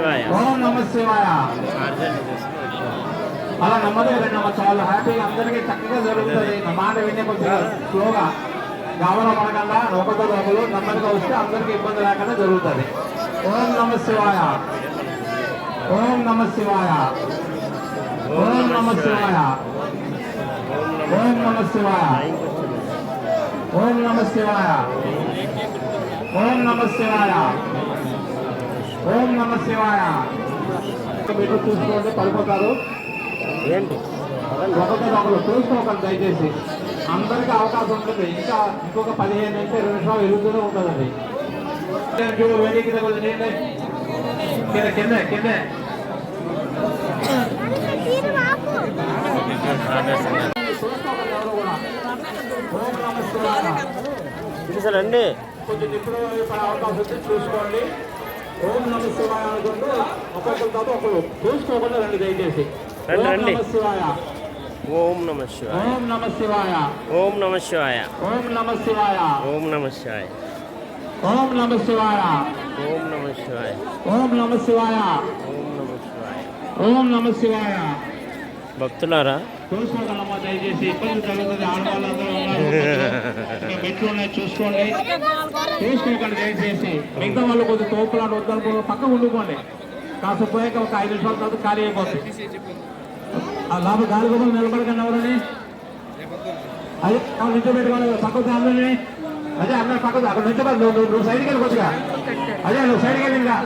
శివాయ. ఓం నమ శివాయ. అలా నమ్మదు రండి చాలా హ్యాపీగా అందరికీ చక్కగా జరుగుతుంది. నా మాట వినే కొంచెం స్లోగా గమనం పడకుండా ఒకరితో ఒకరు నెమ్మదిగా వస్తే అందరికీ ఇబ్బంది లేకుండా జరుగుతుంది. ఓం నమ శివాయ. ఓం నమ శివాయ. ఓం నమ శివాయ. ఓం నమ శివాయ. ఓం నమ శివాయ. ఓం నమ శివాయ. ఓం నమ శివాయ. మీరు చూసుకోండి పడిపోతారు. ఏంటి? ఒకరు చూసుకోకండి దయచేసి అందరికీ అవకాశం ఉంటుంది. ఇంకా ఇంకొక పదిహేను నుంచి ఇరవై నిమిషాలు ఎదుగుతూనే ఉంటుందండి. వేడి కింద. కింద కింద కింద. చూసుకోకండి కొంచెం ఇప్పుడు పడే అవకాశం చూసుకోండి. ఓం నమ శివాయ అనుకుంటూ ఒక్కొక్కరి తర్వాత ఒకరు చూసుకోకుండా రండి దయచేసి రండి, ఓం రండి. నమ శివాయ ఓం నమ శివాయ ఓం నమ శివాయ ఓం నమ శివాయ ఓం నమ శివాయ ఓం నమ శివాయ ఓం నమ శివాయ ఓం నమ శివాయ ఓం నమ శివాయ ఓం నమ శివాయ ఓం నమ శివాయ భక్తులారా చూసుకోగలమ్మా దయచేసి ఇబ్బంది కలుగుతుంది ఆడవాళ్ళందరూ చూసుకోండి. చూసుకోకండి దయచేసి మిగతా వాళ్ళు కొద్దిగా తోపులాడు వద్దనుకో పక్క ఉండుకోండి కాస్త పోయాక ఒక ఐదు నిమిషాల తర్వాత ఖాళీ అయిపోతుంది ఆ లోపల గాలి గొప్పలు నిలబడకండి ఎవరని. అదే నించో పెట్టుకోవాలి పక్కకు అందరినీ అదే అందరు పక్కకు అక్కడ నించోబడి నువ్వు సైడ్కి వెళ్ళి కొద్దిగా అదే నువ్వు సైడ్కి వెళ్ళి ఇంకా.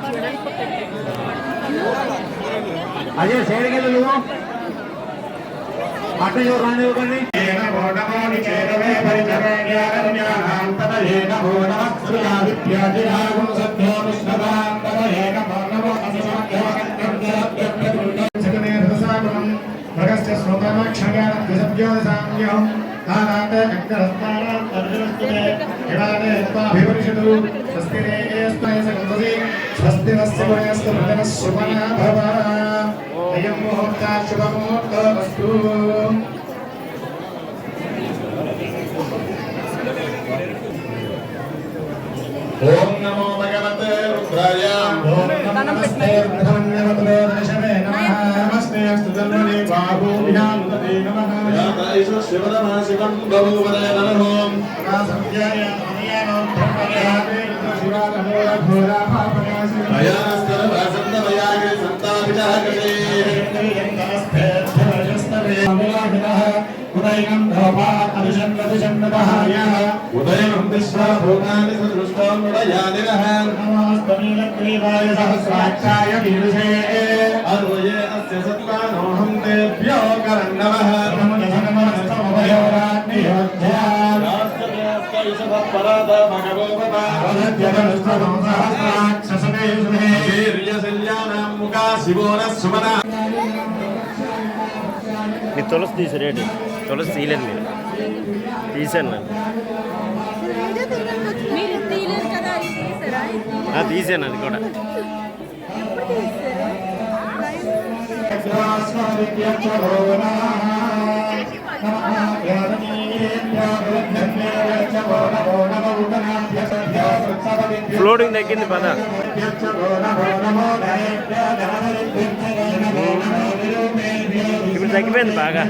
అదే సైడ్కి వెళ్ళి నువ్వు. అటు రానివ్వకండి పరిచరణ్యారణ్యాం తదేన భువన విద్యాధిరాగం సత్ క్షయాణం విసర్జ్యోతిసామ్యం నానాంత అగ్రహస్తానాం తర్జనస్తుతే ఇడానే హితాభివర్షితు స్వస్తి రేయేస్తాయ సంగతి స్వస్తి నస్య వయస్సు ప్రజన శుభనా భవ అయం ముహూర్త శుభముహూర్త అస్తు ఓం నమో భగవతే రుద్రాయ ఓం నమస్తే ప్రధాన్యవతే स्तुतर्मणि बाहुभ्यामुदते नमः यातैष शिवदमः शिवं बहुवदय नरहों प्रासंध्याय अमयानं ब्रह्मयाते शिवादमोय घोरापापनासि अयास्तरभासन्दमयागे सन्ताभिजः कटे अमयाभिनः उदयनम् धोपाकविशन्वतिशन्वतहायः उदयनम् विश्वा भूतानि सदृष्टोन्मुदयादिनः नमोऽस्तमीलग्रीवाय सहस्राक्षाय वीरुषे अरुये अस्य सत्त्वानोऽहं तेभ्यो करन्नवः वीर्यशल्यानां मुखा शिवो न सुमना। మీరు తులసి తీసి రేటు. తులసి తీయలేదు మీరు. తీసాను నేను. తీసాను అది కూడా. ఫ్లోటింగ్ తగ్గింది పద. తగ్గిపోయింది బాగా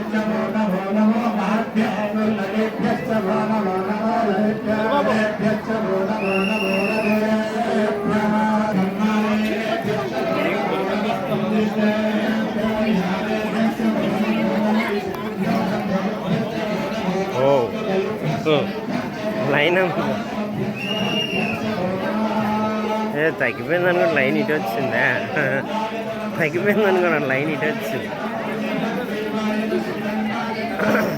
ఓ. లైన్. ఏ తగ్గిపోయింది అనుకోండి లైన్ ఇటు వచ్చిందా తగ్గిపోయింది అనుకోండి లైన్ ఇటు వచ్చింది Yeah.